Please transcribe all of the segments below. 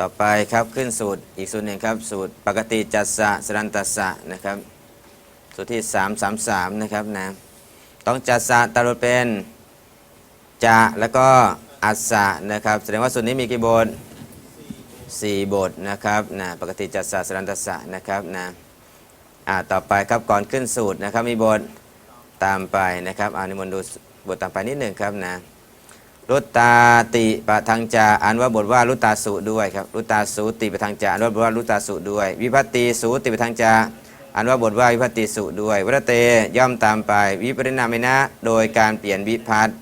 ต่อไปครับขึ้นสูตรอีกสูตรหนึ่งครับ สูตรปกติจัสสะสรันตัสสะนะครับ สูตรที่ 333 นะครับนะต้องจัสสะตาลดเป็นจะแล้วก็อัสสะนะครับ แสดงว่าสูตรนี้มีกี่บทสี่บทนะครับนะปกติจัสสะสรันตัสสะนะครับนะอ่าต่อไปครับก่อนขึ้นสูตรนะครับมีบทตามไปนะครับอานิมนต์ดูบทตามไปนิดหนึ่งครับนะ รุตตาติปะทังจาอ่านว่าบทว่ารุตตาสุด้วยครับรุตตาสุติปะทังจาอ่านว่าบทว่ารุตตาสุด้วย วิพัตติสุติปะทังจาอ่านว่าบทว่าวิพัตติสุด้วยวรเตย่อมตามไป วิปริณามินะ โดยการเปลี่ยนวิพัตน์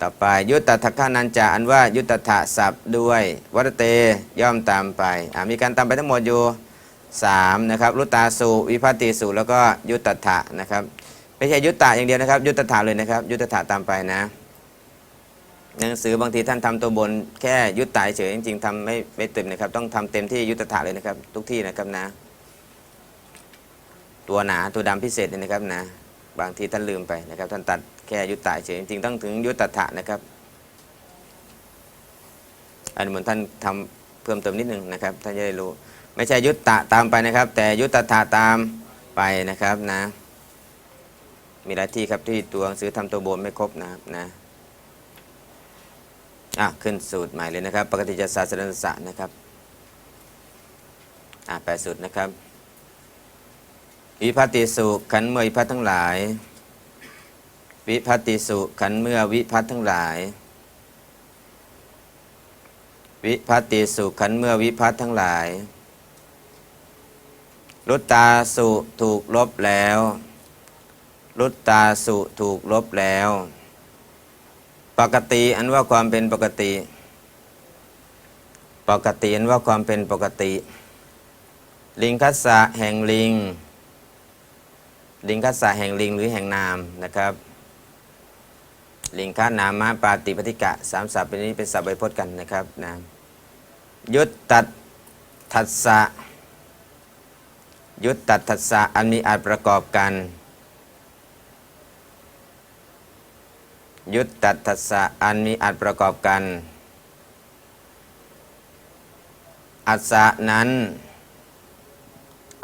ต่อไปยุตตทัคขานันจาอ่านว่ายุตถะศัพท์ด้วยวรเตย่อมตามไปมีการตามไปทั้งหมดอยู่สามนะครับรุตตาสุวิพัตติสุแล้วก็ยุตตถะนะครับไม่ใช่ยุตตะอย่างเดียวนะครับ ยุตตถะเลยนะครับ ยุตตถะตามไปนะ หนังสือบางทีท่านทำตัวบนแค่ยุตตายเฉยจริงๆทำไม่ไม่เต็มนะครับ ต้องทำเต็มที่ยุตถะเลยนะครับ ทุกที่นะครับนะ ตัวหนาตัวดำพิเศษเลยนะครับนะ บางทีท่านลืมไปนะครับ ท่านตัดแค่ยุตตายเฉยจริงๆต้องถึงยุตถะนะครับ อันนี้เหมือนท่านทำเพิ่มเติมนิดนึงนะครับ ท่านจะได้รู้ ไม่ใช่ยุตตะตามไปนะครับ แต่ยุตถะตามไปนะครับนะ มีหลายที่ครับที่ตัวหนังสือทำตัวบนไม่ครบนะครับนะ อะขึ้นสูตรใหม่เลยนะครับ ปกติจะศาสนศาสตร์นะครับอะแปลสูตรนะครับวิพัตติสุขันเมื่อวิพัตทั้งหลาย วิพัตติสุขันเมื่อวิพัตทั้งหลาย วิพัตติสุขันเมื่อวิพัตทั้งหลายรุตตาสุถูกลบแล้วรุตตาสุถูกลบแล้ว ปกติอันว่าความเป็นปกติ ปกติอันว่าความเป็นปกติ ลิงคัสสะแห่งลิง ลิงคัสสะแห่งลิงหรือแห่งนามนะครับ ลิงคันามะปาติปฏิกะสามศัพท์เป็นนี้เป็นศัพท์ไวพจน์กันนะครับนะยุตตัดทัสสะยุตตัดทัสสะอันมีอาจประกอบกัน ยุตตัทสะอันมีอัดประกอบกัน อัสะนั้น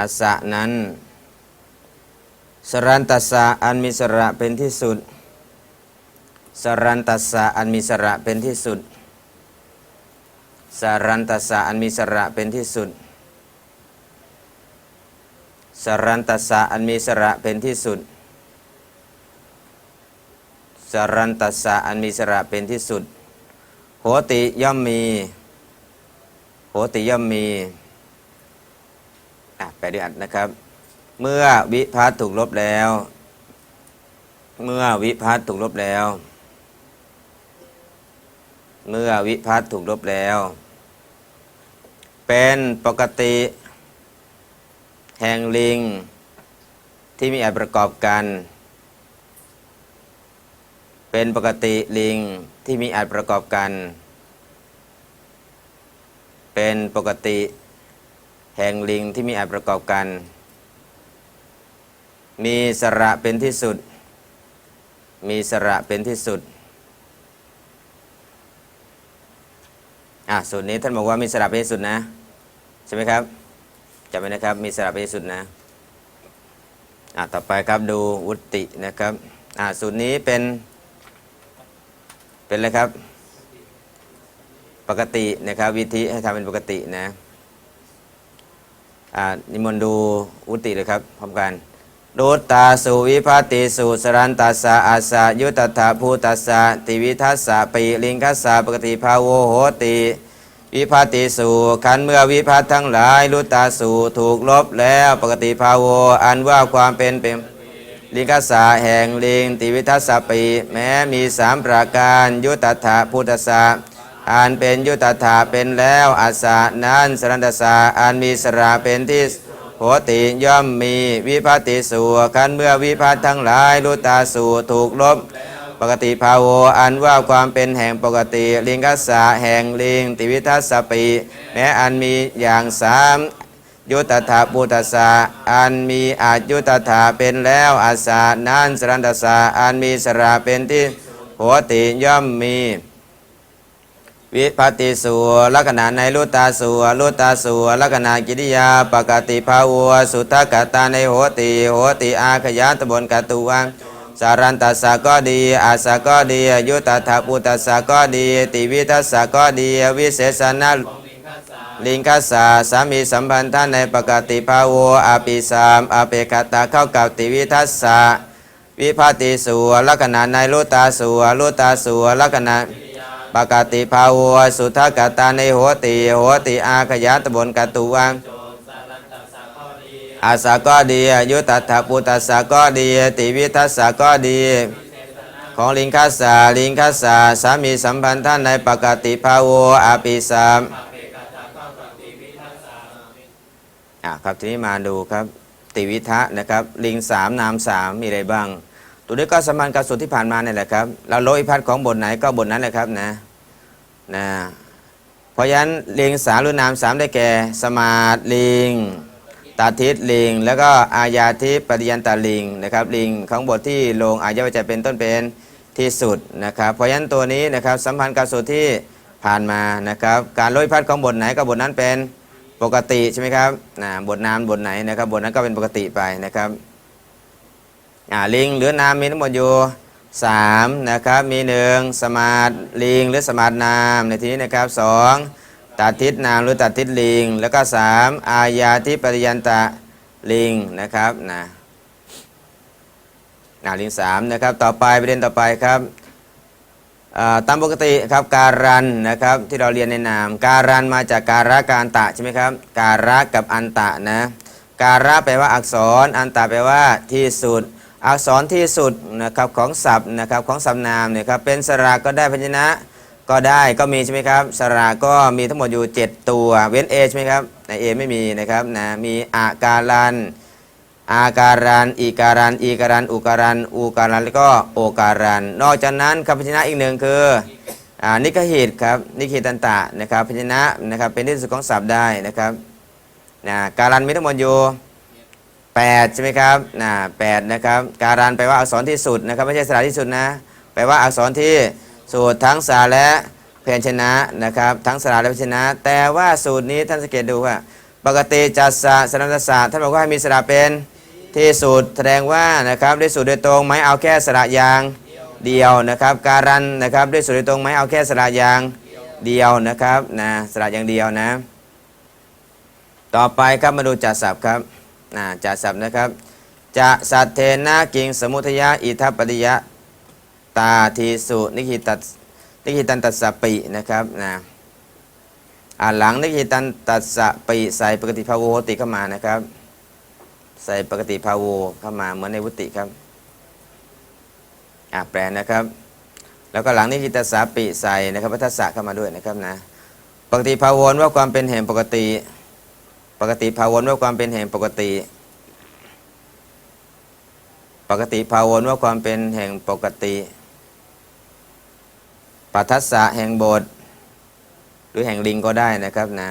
อัสะนั้น สรันตัสสะอันมีสระเป็นที่สุด สรันตัสสะอันมีสระเป็นที่สุด สรันตัสสะอันมีสระเป็นที่สุด สรันตัสสะอันมีสระเป็นที่สุดส รันตัสสะอันมีสระเป็นที่สุด โหติย่อมมี โหติย่อมมีอะแปลด้วยอัดนะครับ เมื่อวิพัฒน์ถูกลบแล้ว เมื่อวิพัฒน์ถูกลบแล้ว เมื่อวิพัฒน์ถูกลบแล้ว เป็นปกติ แห่งลิงที่มีอันประกอบกัน เป็นปกติลิงที่มีอาจประกอบกัน เป็นปกติ แห่งลิงที่มีอาจประกอบกัน มีสระเป็นที่สุด มีสระเป็นที่สุดอะสูตรนี้ท่านบอกว่ามีสระเป็นที่สุดนะใช่ไหมครับจำไว้นะครับมีสระเป็นที่สุดนะอะต่อไปครับดูวุตินะครับอะสูตรนี้เป็น เป็นอะไรครับ ปกตินะครับ วิธีให้ทำเป็นปกตินะอ่านิมนต์ดูวุติเลยครับพร้อมกันรุตตาสุวิภัติสุสรันตัสสะอาสะยุตถาภูตัสสะติวิทัสสะปิลิงคัสสะปกติภาโวโหติ วิภัติสุขันเมื่อวิภัตทั้งหลายรุตตาสุถูกลบแล้วปกติภาโว อันว่าความเป็นเป็น ลิงกัสสะแห่งลิงติวิทัสสปี แม้มีสามประการยุตถาพุทธสะอันเป็นยุตถาเป็นแล้วอาสานั้นสรันตสะอันมีสระเป็นที่โหติย่อมมีวิภัติสูขันเมื่อวิภัตทั้งหลายรุตาสูถูกลบปกติภาโวอันว่าความเป็นแห่งปกติ ลิงกัสสะแห่งลิงติวิทัสสปี แม้อันมีอย่างสาม ยุตถาปุตตสะอันมีอายุตถาเป็นแล้วอาสานั้นสรันตสะอันมีสระเป็นที่โหติย่อมมี วิภัติสุลักษณะในลุตาสุลุตาสุลักษณะกิริยาปกติภาวัวสุทธกตาในโหติโหติอาขยานตบนกตุวังสารันตสะก็ดี อาสะก็ดียุตถาปุตตัสะก็ดี ติวิทัสสะก็ดี วิเศษณะ ลิงคัสสาสามีสัมพันธ์ท่านในปกติภาโวอาปิสามอาเปกตาเข้ากับติวิทัสสะวิภาติสุลักษณะในลุตาสุลุตาสุลักษณะปกติภาโวสุทธกตาในโหติโหติอาขยาตบนกตุวังอาสาก็ดียุตัตถปุตัสสะก็ดี ติวิทัสสะก็ดี ของลิงคัสสาลิงคัสสาสามีสัมพันธ์ท่านในปกติภาโวอาปิสาม อ่าครับทีนี้มาดูครับติวิทะนะครับลิงสามนามสามมีอะไรบ้าง ตัวนี้ก็สมานกับสูตรที่ผ่านมาเนี่ยแหละครับเราโลอิพัทของบทไหนก็บทนั้นแหละครับนะนะเพราะฉะนั้นลิงสามหรือนามสามได้แก่ สมาร์ทลิงตาทิตลิง แล้วก็อาญาทิปฏิยันตาลิงนะครับลิงของบทที่ลงอายะจะเป็นต้นเป็นที่สุดนะครับเพราะฉะนั้นตัวนี้นะครับสัมพันธ์กับสูตรที่ผ่านมานะครับการโลอิพัทของบทไหนก็บทนั้นเป็น ปกติใช่ไหมครับนะบทนามบทไหนนะครับบทนั้นก็เป็นปกติไปนะครับอ่าลิงหรือนามมีทั้งหมดอยู่สามนะครับมีหนึ่งสมาร์ทลิงหรือสมาร์ทนามในที่นี้นะครับสองตัดทิศนามหรือตัดทิศลิง แล้วก็สามอายาทิปริยันตะลิงนะครับนะอ่าลิงสามนะครับต่อไปประเด็นต่อไปครับ ตามปกติครับการันนะครับที่เราเรียนในนาม การันมาจากการะการตะใช่ไหมครับการะกับอันตะนะการะแปลว่าอักษร อันตะแปลว่าที่สุด อักษรที่สุดนะครับของศัพท์นะครับของสำนามเนี่ยครับเป็นสระก็ได้พยัญชนะก็ได้ก็มีใช่ไหมครับสระก็มีทั้งหมดอยู่ 7 ตัว เว้นเอใช่ไหมครับในเอไม่มีนะครับนะมีอาการัน อาการันอีการันอีการันอุการันอูการันแล้วก็โอการัน นอกจากนั้นคำพยัญชนะอีกหนึ่งคือนิกหิตครับนิกหิตันตะนะครับพยัญชนะนะครับเป็นที่สุดของศัพท์ได้นะครับนะการันมีทั้งหมดอยู่8ใช่ไหมครับนะแปดนะครับการันแปลว่าอักษรที่สุดนะครับไม่ใช่สระที่สุดนะแปลว่าอักษรที่สุดทั้งสระและเพยญชนะนะครับทั้งสระและเพยญชนะ แต่ว่าสูตรนี้ท่านสังเกตดูว่าปกติจัสสะสนันตสะท่านบอกว่าให้มีสระเป็น ที่สุดแสดงว่านะครับด้วยสูตรโดยตรงไหมเอาแค่สระยางเดียวนะครับการันนะครับด้วยสูตรโดยตรงไหมเอาแค่สระยางเดียวนะครับนะสระยางเดียวนะ ต่อไปครับมาดูจัดสับครับนะจัดสับนะครับจะสัตเทนะกิงสมุทยะอิทัปปิยะตาทีสุนิคิตัสนิคิตันตัสสปินะครับนะอ่านหลังนิคิตันตัสสปิใส่ปกติภาวโหติเข้ามานะครับ ใส่ปกติภาโวเข้ามาเหมือนในวุติครับอ่าแปลนะครับ แล้วก็หลังนี้กิตสาปิใส่นะครับพัทธะเข้ามาด้วยนะครับนะปกติภาวนว่าความเป็นแห่งปกติ ปกติภาวนว่าความเป็นแห่งปกติ ปกติภาวนว่าความเป็นแห่งปกติปัทัสสะแห่งบท หรือแห่งลิงก็ได้นะครับนะ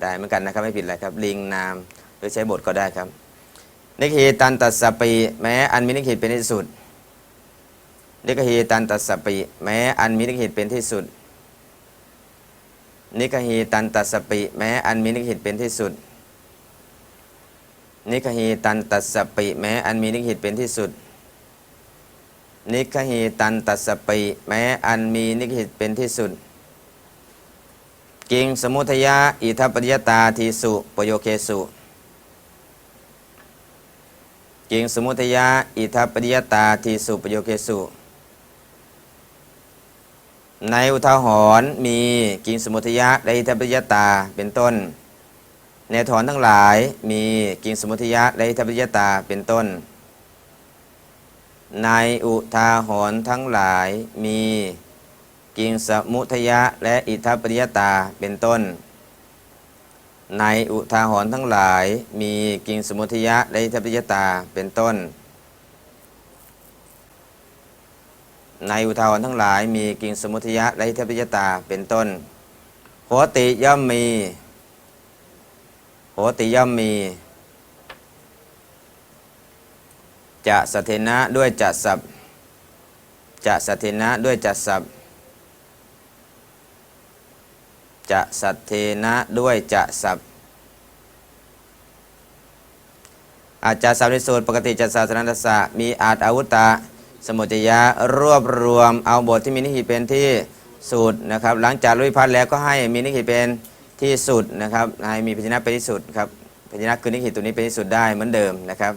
ได้เหมือนกันนะครับไม่ผิดอะไรครับ ลิงนามหรือใช้บทก็ได้ครับ นิคีตันตัสสปิ แม้อันมีนิคีเป็นที่สุด นิกฮีตันตัสสปิ แม้อันมีนิคีเป็นที่สุด นิกฮีตันตัสสปิ แม้อันมีนิคีเป็นที่สุดนิกฮีตันตัสสปิแม้อันมีนิคีเป็นที่สุดนิกฮีตันตัสสปิแม้อันมีนิคีเป็นที่สุด กิงสมุทยะอิทัปปัญญตาทีสุปโยเคสุ กิงสมุทยะอิทัปปิยตาทีสุปโยเคสุ ในอุทาหรณ์มีกิงสมุทยะและอิทัปปิยตาเป็นต้น ในถอนทั้งหลายมีกิงสมุทยะและอิทัปปิยตาเป็นต้น ในอุทาหรณ์ทั้งหลายมีกิงสมุทยะและอิทัปปิยตาเป็นต้น ในอุทาหรณ์ทั้งหลายมีกิงสมุทยะและทัปปริยตาเป็นต้น ในอุทาหรณ์ทั้งหลายมีกิงสมุทยะและทัปปริยตาเป็นต้นโหติย่อมมีโหติย่อมมี จะสถเทนะด้วยจัดสับจะสถเทนะด้วยจัดสับ จะสัตเทนะด้วยจะสับอาจจะสับในสูตรปกติจะสัตสนันตสะมีอาจอาวุตะ สมุจยะรวบรวมเอาบทที่มีนิหิเป็นที่สุดนะครับ หลังจากรู้วิพัฒแล้วก็ให้มีนิหิเป็นที่สุดนะครับให้มีพยัญชนะเป็นที่สุดครับพยัญชนะคือนิหิตตัวนี้เป็นที่สุดได้เหมือนเดิมนะครับ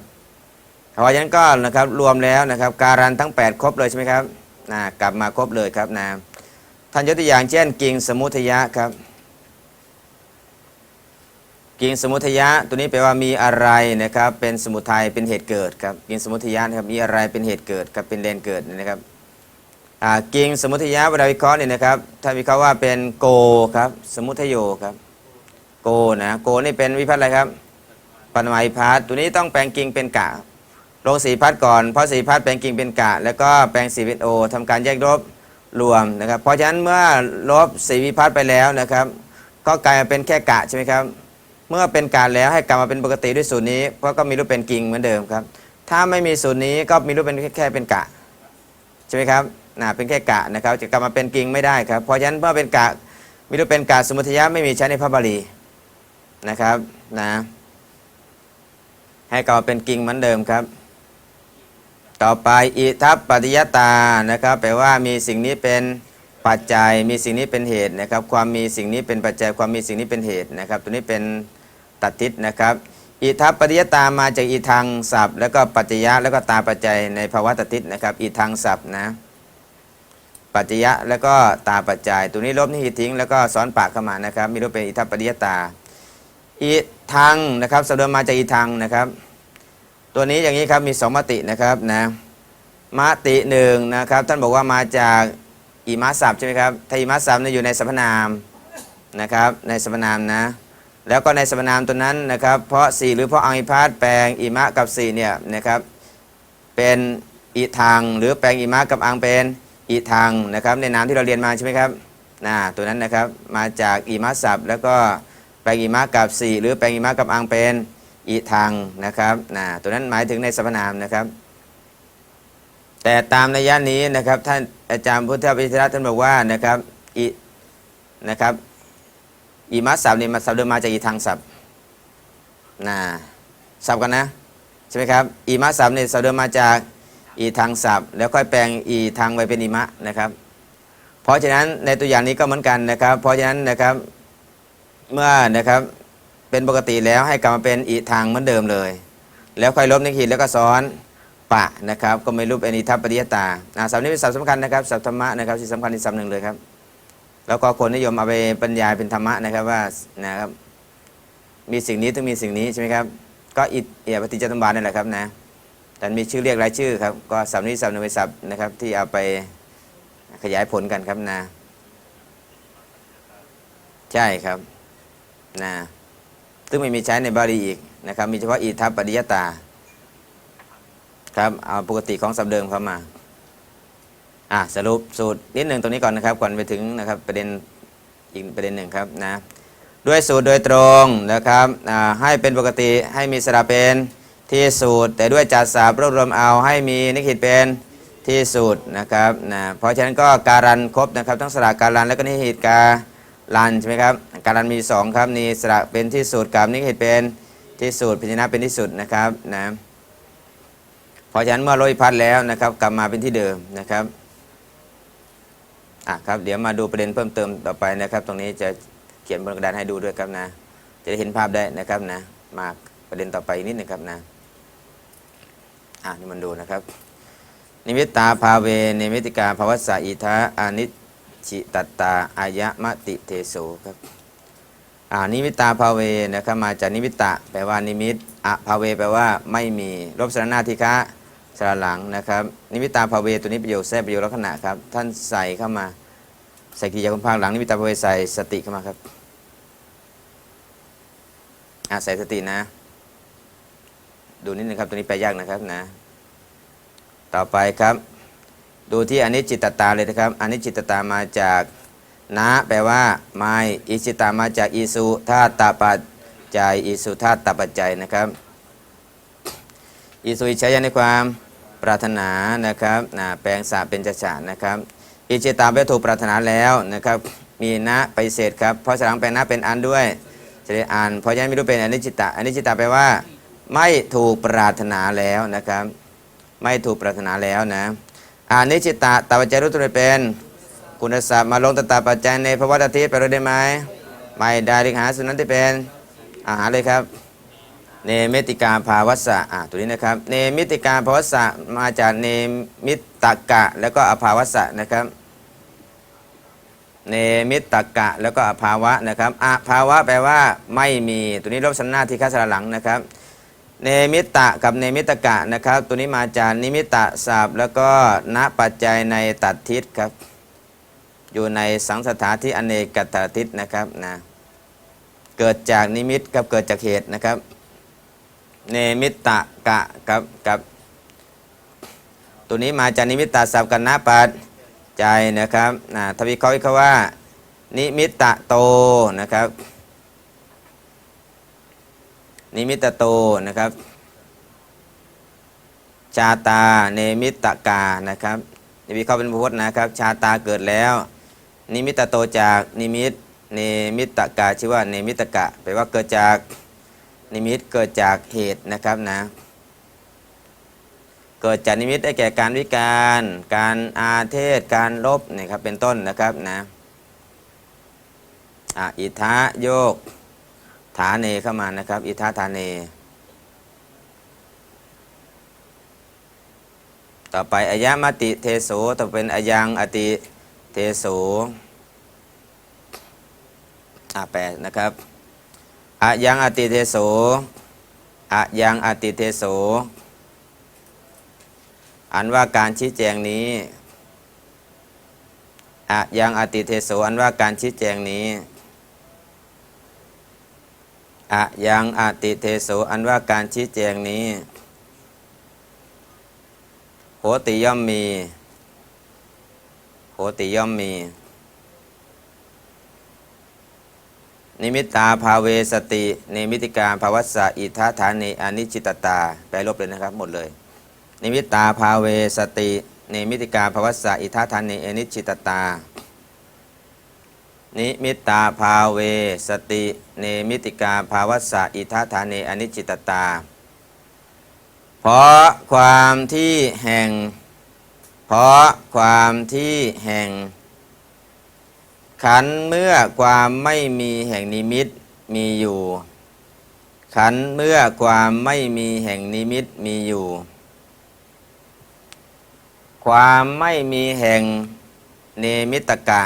เพราะฉะนั้นก็นะครับรวมแล้วนะครับ การันทั้ง 8 ครบเลยใช่ไหมครับนะกลับมาครบเลยครับนะ ท่านยกตัวอย่างเช่นกิ่งสมุทยะครับ กิ่งสมุทยะตัวนี้แปลว่ามีอะไรนะครับ เป็นสมุทัยเป็นเหตุเกิดครับกิ่งสมุทยะนะครับมีอะไรเป็นเหตุเกิดครับเป็นแดนเกิดนะครับกิ่งสมุทยะเวลาวิเคราะห์เนี่ยนะครับถ้าวิเคราะห์ว่าเป็นโกครับสมุทโยครับโกนะโกนี่เป็นวิพัฒน์อะไรครับปนมัยพัฒน์ตัวนี้ต้องแปลงกิ่งเป็นกะลงสีพัดก่อนเพราะสีพัดแปลงกิ่งเป็นกะ แล้วก็แปลงสีเป็นโอทำการแยกลบ รวมนะครับ เพราะฉะนั้นเมื่อลบสีวิพัฒน์ไปแล้วนะครับ ก็กลายมาเป็นแค่กะใช่ไหมครับ เมื่อเป็นการแล้วให้กลับมาเป็นปกติด้วยสูตรนี้ เพราะก็มีรูปเป็นกิ่งเหมือนเดิมครับ ถ้าไม่มีสูตรนี้ก็มีรูปเป็นแค่แค่เป็นกะใช่ไหมครับนะเป็นแค่กะนะครับ จะกลับมาเป็นกิ่งไม่ได้ครับ เพราะฉะนั้นเมื่อเป็นกะมีรูปเป็นกะสมุทยะไม่มีใช้ในพระบาลีนะครับนะให้กลับมาเป็นกิ่งเหมือนเดิมครับ ต่อไปอิทัปปัจจยตานะครับแปลว่ามีสิ่งนี้เป็นปัจจัยมีสิ่งนี้เป็นเหตุนะครับ ความมีสิ่งนี้เป็นปัจจัยความมีสิ่งนี้เป็นเหตุนะครับ ตัวนี้เป็นตัดทิศนะครับอิทัปปัจจยตามาจากอีทางศัพท์ แล้วก็ปัจจยะแล้วก็ตาปัจจัยในภาวะตัดทิศนะครับอีทางศัพท์นะปัจจยะแล้วก็ตาปัจจัย ตัวนี้ลบนิหิทิ้งแล้วก็ซ้อนปากเข้ามานะครับมีรูปเป็นอิทัปปัจจยตาอีทางนะครับสำเดิมมาจากอีทางนะครับ ตัวนี้อย่างนี้ครับมีสองมตินะครับนะมติหนึ่งนะครับท่านบอกว่ามาจากอิมาสับใช่ไหมครับถ้าอิมาสับเนี่ยอยู่ในสรรพนามนะครับในสรรพนามนะแล้วก็ในสรรพนามตัวนั้นนะครับ เพราะสี่หรือเพราะอังอิพาตแปลงอิมะกับสี่เนี่ยนะครับเป็นอิทางหรือแปลงอิมะกับอังเป็นอิทางนะครับในนามที่เราเรียนมาใช่ไหมครับนะตัวนั้นนะครับมาจากอิมะสับแล้วก็แปลงอิมะกับสี่หรือแปลงอิมะกับอังเป็น อีทางนะครับนะตัวนั้นหมายถึงในสรรพนามนะครับ แต่ตามในย่านนี้นะครับท่านอาจารย์พุทธวิทยาท่านบอกว่านะครับอีนะครับอีมัสสับนี่มาสับเดิมมาจากอีทางสับนะสับกันนะใช่ไหมครับอีมัสสับนี่สับเดิมมาจากอีทางสับแล้วค่อยแปลงอีทางไปเป็นอีมะนะครับ เพราะฉะนั้นในตัวอย่างนี้ก็เหมือนกันนะครับ เพราะฉะนั้นนะครับเมื่อนะครับ เป็นปกติแล้วให้กลับมาเป็นอีทางเหมือนเดิมเลย แล้วค่อยลบนิขีดแล้วก็ซ้อนปะนะครับก็ไม่รูปเป็นอิทัปปริยตาอ่าศัพท์นี้เป็นศัพท์สำคัญนะครับศัพธรรมะนะครับที่สำคัญอีกศัพท์หนึ่งเลยครับ แล้วก็คนนิยมเอาไปบรรยายเป็นธรรมะนะครับว่านะครับมีสิ่งนี้ต้องมีสิ่งนี้ใช่ไหมครับก็อิเอียปฏิจจสมบาทนั่นแหละครับนะแต่มีชื่อเรียกหลายชื่อครับก็ศัพท์นี้ศัพท์หนึ่งเป็นศัพท์นะครับที่เอาไปขยายผลกันครับนะ ใช่ครับนะ ซึ่งไม่มีใช้ในบาลีอีกนะครับ มีเฉพาะอีทัปปริยตา ครับ เอาปกติของสับเดิมเข้ามา อะสรุปสูตรนิดหนึ่งตรงนี้ก่อนนะครับก่อนไปถึงนะครับประเด็นอีกประเด็นหนึ่งครับนะด้วยสูตรโดยตรงนะครับให้เป็นปกติให้มีสระเป็นที่สูตร แต่ด้วยจัดสาบรวบรวมเอาให้มีนิคิดเป็นที่สูตรนะครับนะเพราะฉะนั้นก็การันครบนะครับทั้งสระการันแล้วก็นิหิตการันใช่ไหมครับ การันมีสองครับนี่สระเป็นที่สูตรกับนิหิตเป็นที่สูตรพิจนะเป็นที่สุดนะครับนะพราะฉะนั้นเมื่อลอยพัดแล้วนะครับ กลับมาเป็นที่เดิมนะครับอะครับเดี๋ยวมาดูประเด็นเพิ่มเติมต่อไปนะครับ ตรงนี้จะเขียนบนกระดานให้ดูด้วยครับนะ จะได้เห็นภาพได้นะครับนะ มาประเด็นต่อไปนิดนึงครับนะอะนี่มันดูนะครับ นิมิตตาภาเวนิมิติกาภาวัสสะอิทาอานิจฉิตตตาอายะมติเทโสครับ นิมิตตาภาเวนะครับมาจากนิมิตตะ แปลว่านิมิตอะภาเว แปลว่าไม่มีลบสรณาธิคะสระหลังนะครับ นิมิตตาภาเวตัวนี้ประโยคแทรกประโยคลักษณะครับ ท่านใส่เข้ามาใส่กิจกรรมภาคหลังนิมิตตาภาเวใส่สติเข้ามาครับอาใส่สตินะ ดูนิดนึงครับตัวนี้แปลยากนะครับนะ ต่อไปครับ ดูที่อนิจจิตตาเลยนะครับอนิจจิตตามาจาก นะแปลว่า ไม่อิจิตามาจากอิสุธาตตาปัจจัยอิสุธาตตาปัจจัยนะครับ อิสุอิชัยในความปรารถนานะครับนะแปลงสาเป็นจฉานะครับ อิจิตาไปถูกปรารถนาแล้วนะครับ มีนะไปเศษครับ เพราะสลังแปลนะเป็นอันด้วยจะได้อ่าน เพราะฉะนั้นไม่รู้เป็นอนิจิตะอนิจิตะแปลว่า ไม่ถูกปรารถนาแล้วนะครับ ไม่ถูกปรารถนาแล้วนะอานิจิตะตาปัจจัยรู้ตัวเป็น คุณศัพท์มาลงตตาปัจจัยในพระวัตทิศไปเลยได้ไหมไม่ได้ดิหาสุนันที่เป็นอาหารเลยครับเนมิติกาภาวัสสะอะตัวนี้นะครับเนมิติกาภาวัสสะมาจากเนมิตกะ แล้วก็อภาวัสสะนะครับเนมิตกะ แล้วก็อภาวะนะครับอภาวะแปลว่าไม่มีตัวนี้ลบสันหน้าที่ข้าสระหลังนะครับเนมิตะกับเนมิตกะนะครับ ตัวนี้มาจากนิมิตะศัพท์แล้วก็ณปัจจัยในตัดทิศครับ อยู่ในสังสถานที่อเนกตัดทิศนะครับนะเกิดจากนิมิตครับเกิดจากเหตุนะครับ เนมิตะกะกับกับ ตัวนี้มาจากนิมิตตศัพท์กันนะปัจใจนะครับนะทวีเขาวิเคราะห์ว่า นิมิตตะโตนะครับ นิมิตตะโตนะครับ ชาตาเนมิตตกานะครับนี่วิเคราะห์เป็นพจน์นะครับ ชาตาเกิดแล้ว นิมิตโตจากนิมิตเนมิตกาชื่อว่าเนมิตกะแปลว่าเกิดจากนิมิตเกิดจากเหตุนะครับนะ เกิดจากนิมิตได้แก่การวิการ การอาเทศ การลบนี่ครับเป็นต้นนะครับนะอะอิทะโยกฐานเนเข้ามานะครับ อิทะฐานเน ต่อไปอายะมติเทโสต่อเป็นอายังอติ เทโสอะแปดนะครับอายังอติเทโสอายังอติเทโสอันว่าการชี้แจงนี้อะยังอติเทโสอันว่าการชี้แจงนี้อะยังอติเทโสอันว่าการชี้แจงนี้โหติย่อมมี โหติย่อมมี นิมิตตาภาเวสติเนมิติการภาวัสสะอิทธาฐานิอนิจจิตตาแปลลบเลยนะครับ หมดเลย นิมิตตาภาเวสติเนมิติกาภาวัสสะอิทธาทานเนอนิจจิตตา นิมิตตาภาเวสติเนมิติกาภาวัสสะอิทธาทานเนอนิจจิตตา เพราะความที่แห่ง เพราะความที่แห่ง ขันเมื่อความไม่มีแห่งนิมิตมีอยู่ ขันเมื่อความไม่มีแห่งนิมิตมีอยู่ ความไม่มีแห่งเนมิตกะ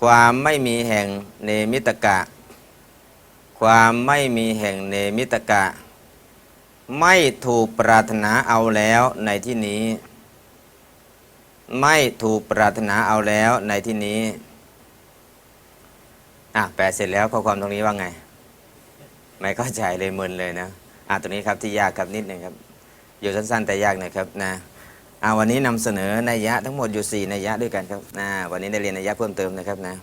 ความไม่มีแห่งเนมิตกะ ความไม่มีแห่งเนมิตกะ ไม่ถูกปรารถนาเอาแล้วในที่นี้ ไม่ถูกปรารถนาเอาแล้วในที่นี้ อะแปลเสร็จแล้วข้อความตรงนี้ว่าไง ไม่เข้าใจเลยมึนเลยนะ อะตรงนี้ครับที่ยากครับนิดหนึ่งครับ อยู่สั้นๆ แต่ยากหน่อยครับนะอ่าวันนี้นำเสนอนัยยะทั้งหมดอยู่ 4 นัยยะด้วยกันครับนะวันนี้ได้เรียนนัยยะเพิ่มเติมนะครับนะ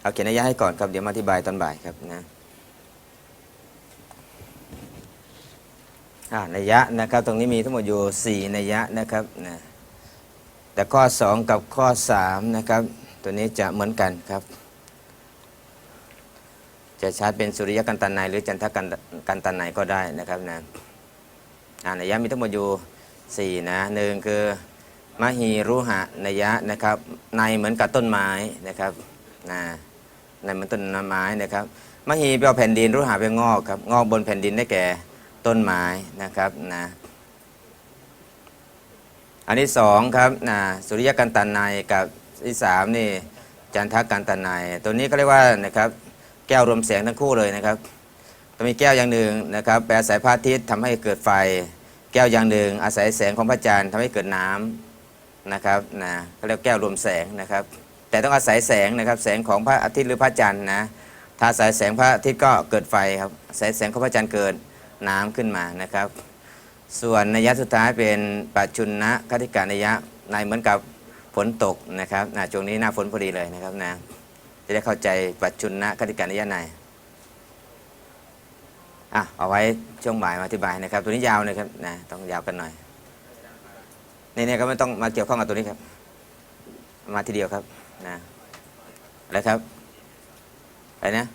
เอาเขียนนัยยะให้ก่อนครับเดี๋ยวมาอธิบายตอนบ่ายครับนะอ่านัยยะนะครับ ตรงนี้มีทั้งหมดอยู่ 4 นัยยะนะครับนะ แต่ข้อ 2 กับข้อ 3 นะครับ ตัวนี้จะเหมือนกันครับ จะใช้เป็นสุริยกันตันในยหรือจันทกันกันตันในยก็ได้นะครับนะอ่านยะมีทั้งหมดอยู่สี่นะหนึ่งคือมหีรุหะนยะนะครับ ในเหมือนกับต้นไม้นะครับนะในเหมือนต้นไม้นะครับมหีแปลว่าแผ่นดินรุหะแปลว่งอกครับงอกบนแผ่นดินได้แก่ต้นไม้นะครับนะ อันที่สองครับนะสุริยกันตันในยกับที่สามนี่จันทกันตันในยตัวนี้ก็เรียกว่านะครับแก้วรวมแสงทั้งคู่เลยนะครับจะมีแก้วอย่างหนึ่งนะครับแปลสายพระอาทิตย์ทำให้เกิดไฟ แก้วอย่างหนึ่ง อาศัยแสงของพระจันทร์ทำให้เกิดน้ำนะครับนะเขาเรียกแก้วรวมแสงนะครับ แต่ต้องอาศัยแสงนะครับ แสงของพระอาทิตย์หรือพระจันทร์นะถ้าอาศัยแสงพระอาทิตย์ก็เกิดไฟครับอาศัยแสงของพระจันทร์เกิดน้ำขึ้นมานะครับ ส่วนนัยสุดท้ายเป็นปัจจุนะคติกานัยะในเหมือนกับฝนตกนะครับนะช่วงนี้หน้าฝนพอดีเลยนะครับนะจะได้เข้าใจปัจจุนะคติกานัยะในอะเอาไว้ช่วงบ่ายมาอธิบายนะครับ ตัวนี้ยาวเลยครับนะต้องยาวกันหน่อยนี่เนี่ยก็ไม่ต้องมาเกี่ยวข้องกับตัวนี้ครับ มาทีเดียวครับนะอะไรครับอะไรนะ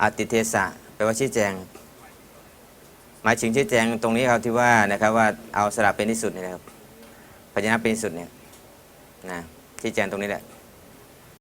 อติเทสะแปลว่าชี้แจง หมายถึงชี้แจงตรงนี้ครับที่ว่านะครับว่าเอาสระเป็นที่สุดนี่นะครับพยัญชนะเป็นที่สุดเนี่ยนะชี้แจงตรงนี้แหละ